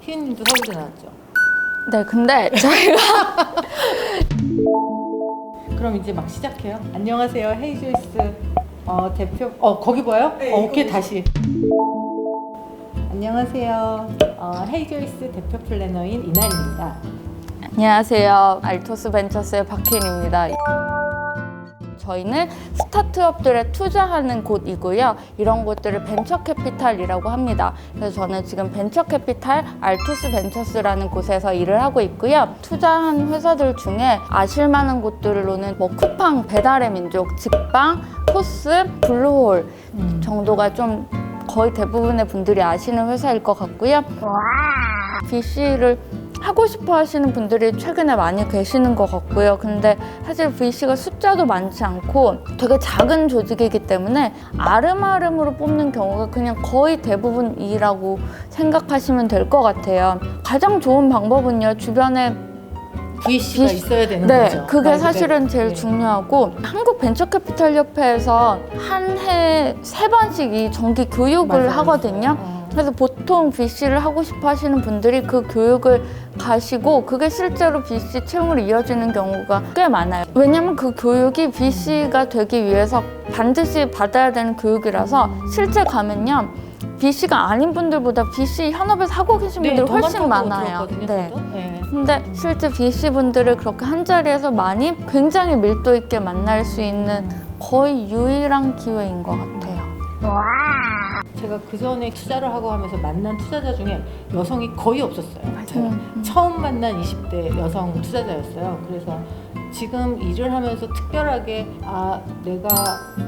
희은님도 서울대 나왔죠? 네, 근데 저희가 그럼 이제 막 시작해요. 안녕하세요, 헤이조이스 어, 대표. 어 거기 봐요? 어, 오케이 다시. 안녕하세요, 어, 헤이조이스 대표 플래너인 이날입니다. 안녕하세요. 알토스 벤처스의 박혜인입니다. 저희는 스타트업들에 투자하는 곳이고요. 이런 곳들을 벤처 캐피탈이라고 합니다. 그래서 저는 지금 벤처 캐피탈 알토스 벤처스라는 곳에서 일을 하고 있고요. 투자한 회사들 중에 아실만한 곳들로는 뭐 쿠팡, 배달의 민족, 직방, 포스, 블루홀 정도가 좀 거의 대부분의 분들이 아시는 회사일 것 같고요. VC를 하고 싶어 하시는 분들이 최근에 많이 계시는 것 같고요. 근데 사실 VC가 숫자도 많지 않고 되게 작은 조직이기 때문에 아름아름으로 뽑는 경우가 그냥 거의 대부분이라고 생각하시면 될 것 같아요. 가장 좋은 방법은요, 주변에 VC가 VC 있어야 되는 네, 거죠. 그게 말 사실은. 제일 네. 중요하고 한국 벤처캐피탈 협회에서 한 해 세 번씩 이 정기 교육을 맞아요. 하거든요. 어. 그래서 보통 VC를 하고 싶어 하시는 분들이 그 교육을 가시고 그게 실제로 VC 채용으로 이어지는 경우가 꽤 많아요. 왜냐면 그 교육이 VC가 되기 위해서 반드시 받아야 되는 교육이라서 실제 가면요. VC가 아닌 분들보다 VC 현업에서 하고 계신 분들이 더 훨씬 많다고 많아요. 들었거든요, 네. 네. 근데 실제 VC 분들을 그렇게 한 자리에서 많이 굉장히 밀도 있게 만날 수 있는 거의 유일한 기회인 것 같아요. 제가 그 전에 투자를 하고 하면서 만난 투자자 중에 여성이 거의 없었어요. 제가 음. 처음 만난 20대 여성 투자자였어요. 그래서 지금 일을 하면서 특별하게 아 내가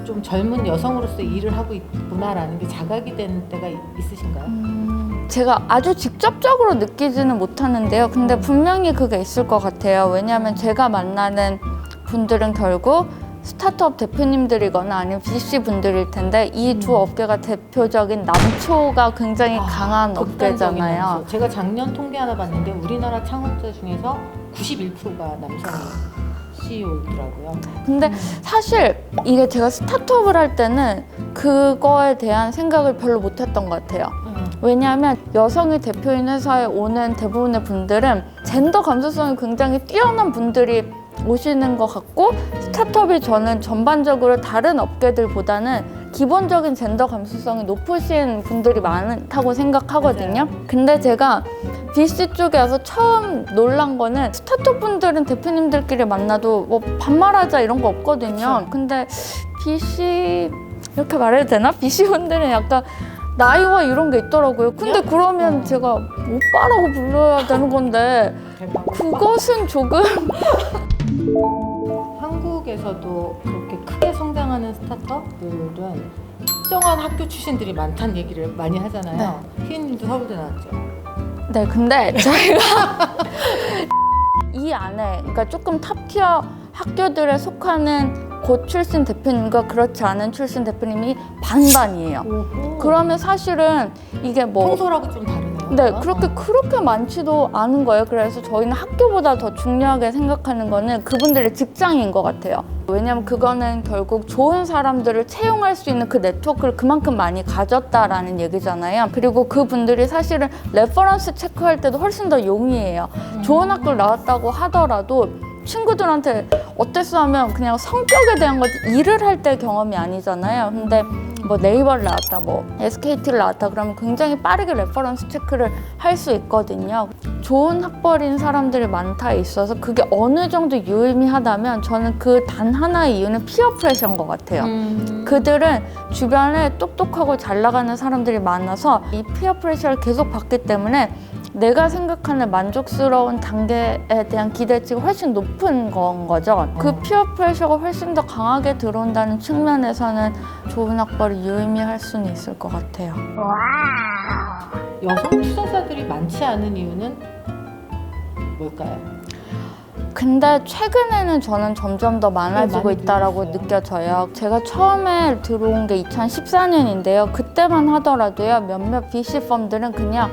좀 젊은 여성으로서 일을 하고 있구나라는 게 자각이 되는 때가 있- 있으신가요? 음, 제가 아주 직접적으로 느끼지는 못하는데요. 근데 분명히 그게 있을 것 같아요. 왜냐하면 제가 만나는 분들은 결국 스타트업 대표님들이거나 아니면 VC 분들일 텐데 이 두 업계가 대표적인 남초가 굉장히 아, 강한 극단적인 업계잖아요. 남성. 제가 작년 통계 하나 봤는데 우리나라 창업자 중에서 91%가 남성 CEO더라고요. 근데 사실 이게 제가 스타트업을 할 때는 그거에 대한 생각을 별로 못 했던 것 같아요. 왜냐하면 여성이 대표인 회사에 오는 대부분의 분들은 젠더 감수성이 굉장히 뛰어난 분들이 오시는 것 같고 스타트업이 저는 전반적으로 다른 업계들보다는 기본적인 젠더 감수성이 높으신 분들이 많다고 생각하거든요. 근데 제가 VC 쪽에 와서 처음 놀란 거는 스타트업 분들은 대표님들끼리 만나도 뭐 반말하자 이런 거 없거든요. 근데 VC 이렇게 말해도 되나? VC 분들은 약간 나이와 이런 게 있더라고요. 근데 그냥? 그러면 어. 제가 오빠라고 불러야 되는 건데. 그것은 조금 한국에서도 그렇게 크게 성장하는 스타트업들은 특정한 학교 출신들이 많다는 얘기를 많이 하잖아요. 희은님도 서울대 나왔죠. 네, 근데 저희가 이 안에 그러니까 조금 탑티어 학교들에 속하는 고 출신 대표님과 그렇지 않은 출신 대표님이 반반이에요. 그러면 사실은 이게 뭐 평소라고 좀 다르네요. 네? 그렇게 어. 그렇게 많지도 않은 거예요. 그래서 저희는 학교보다 더 중요하게 생각하는 거는 그분들의 직장인 것 같아요. 왜냐하면 그거는 결국 좋은 사람들을 채용할 수 있는 그 네트워크를 그만큼 많이 가졌다라는 얘기잖아요. 그리고 그분들이 사실은 레퍼런스 체크할 때도 훨씬 더 용이해요. 좋은 학교를 나왔다고 하더라도 친구들한테 어땠어 하면 그냥 성격에 대한 거지 일을 할 때 경험이 아니잖아요. 근데 뭐 네이버를 나왔다, 뭐 SKT를 나왔다 그러면 굉장히 빠르게 레퍼런스 체크를 할 수 있거든요. 좋은 학벌인 사람들이 많다 있어서 그게 어느 정도 유의미하다면 저는 그 단 하나의 이유는 피어 프레셔인 것 같아요. 음. 그들은 주변에 똑똑하고 잘 나가는 사람들이 많아서 이 피어 프레셔를 계속 받기 때문에 내가 생각하는 만족스러운 단계에 대한 기대치가 훨씬 높은 건 거죠. 그 어. 피어 프레셔가 훨씬 더 강하게 들어온다는 측면에서는 좋은 학벌이 유의미할 수는 있을 것 같아요. 여성 투자자들이 많지 않은 이유는 뭘까요? 근데 최근에는 저는 점점 더 많아지고 네, 많이 있다라고 늘었어요. 느껴져요. 제가 처음에 들어온 게 2014년인데요. 그때만 하더라도요. 몇몇 VC 펌들은 그냥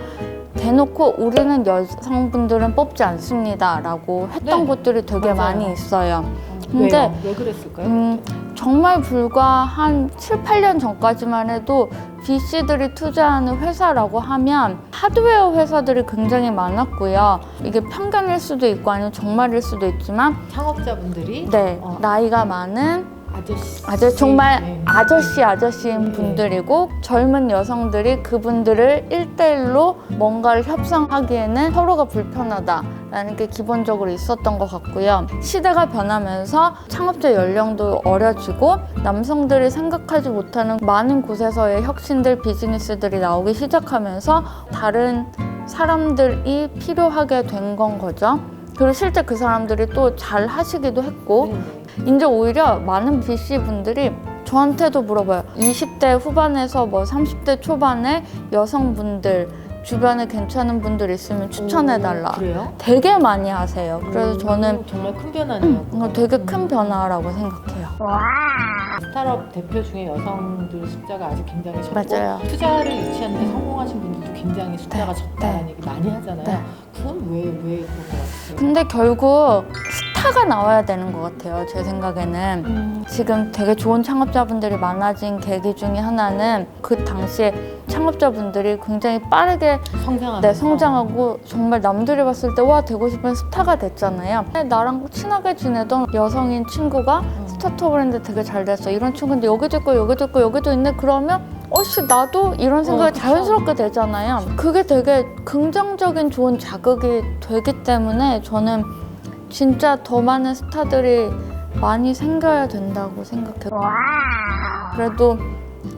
대놓고 우리는 여성분들은 뽑지 않습니다 라고 했던 네, 곳들이 되게 맞아요. 많이 있어요. 어, 근데- 왜요? 왜 그랬을까요? 음, 정말 불과 한 7, 8년 전까지만 해도 VC들이 투자하는 회사라고 하면 하드웨어 회사들이 굉장히 많았고요. 이게 편견일 수도 있고 아니면 정말일 수도 있지만 창업자분들이 네 어. 나이가 많은 아저씨 아저 정말 네. 아저씨 아저씨인 네. 분들이고 젊은 여성들이 그분들을 일대일로 뭔가를 협상하기에는 서로가 불편하다라는 게 기본적으로 있었던 것 같고요. 시대가 변하면서 창업자 연령도 어려지고 남성들이 생각하지 못하는 많은 곳에서의 혁신들 비즈니스들이 나오기 시작하면서 다른 사람들이 필요하게 된 건 거죠. 그리고 실제 그 사람들이 또 잘 하시기도 했고 네. 이제 오히려 많은 VC 분들이 저한테도 물어봐요. 20대 후반에서 뭐 30대 초반의 여성분들 주변에 괜찮은 분들 있으면 추천해달라. 오, 그래요? 되게 많이 하세요. 그래서 오, 저는 정말 큰 변화네요. 이거 되게 큰 변화라고 생각해요. 스타트업 대표 중에 여성들 숫자가 아직 굉장히 적고 맞아요. 투자를 유치하는데 성공하신 분들도 굉장히 숫자가 네, 적다는 네. 얘기 많이 하잖아요. 네. 그건 왜왜 그런 것 같아요? 근데 결국 스타가 나와야 되는 것 같아요. 제 생각에는. 음, 지금 되게 좋은 창업자분들이 많아진 계기 중에 하나는 그 당시에 창업자분들이 굉장히 빠르게 성장하면서 네, 성장하고 정말 남들이 봤을 때 와 되고 싶은 스타가 됐잖아요. 나랑 친하게 지내던 여성인 친구가 음. 스타트업을 했는데 되게 잘 됐어. 이런 친구인데 여기도 있고 여기도 있고 여기도 있네. 그러면 어씨 나도 이런 생각이 어. 자연스럽게 되잖아요. 그게 되게 긍정적인 좋은 자극이 되기 때문에 저는 진짜 더 많은 스타들이 많이 생겨야 된다고 생각해요. 그래도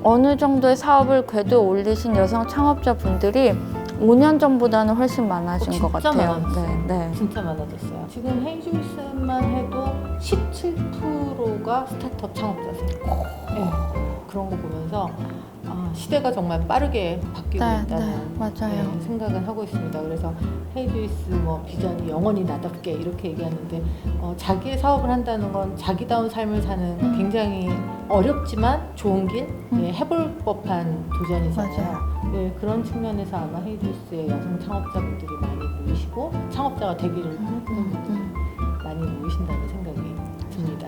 어느 정도의 사업을 궤도에 올리신 여성 창업자분들이 5년 전보다는 훨씬 많아진 어, 것 진짜 같아요. 많아졌어요. 네, 네. 진짜 많아졌어요. 지금 헤이주이스만 해도 17%가 스타트업 창업자세요. 네. 그런 거 보면서 아, 시대가 정말 빠르게 바뀌고 네, 있다는 네, 맞아요. 네, 생각을 하고 있습니다. 그래서 헤이주이스 뭐 비전이 영원히 나답게 이렇게 얘기하는데 어, 자기의 사업을 한다는 건 자기다운 삶을 사는 음. 굉장히 어렵지만 좋은 길, 음. 예, 해볼 법한 도전이잖아요. 네, 그런 측면에서 아마 헤이주이스의 여성 창업자분들이 많이 모이시고 창업자가 되기를 음, 분들이 음. 많이 모이신다는 생각이 듭니다.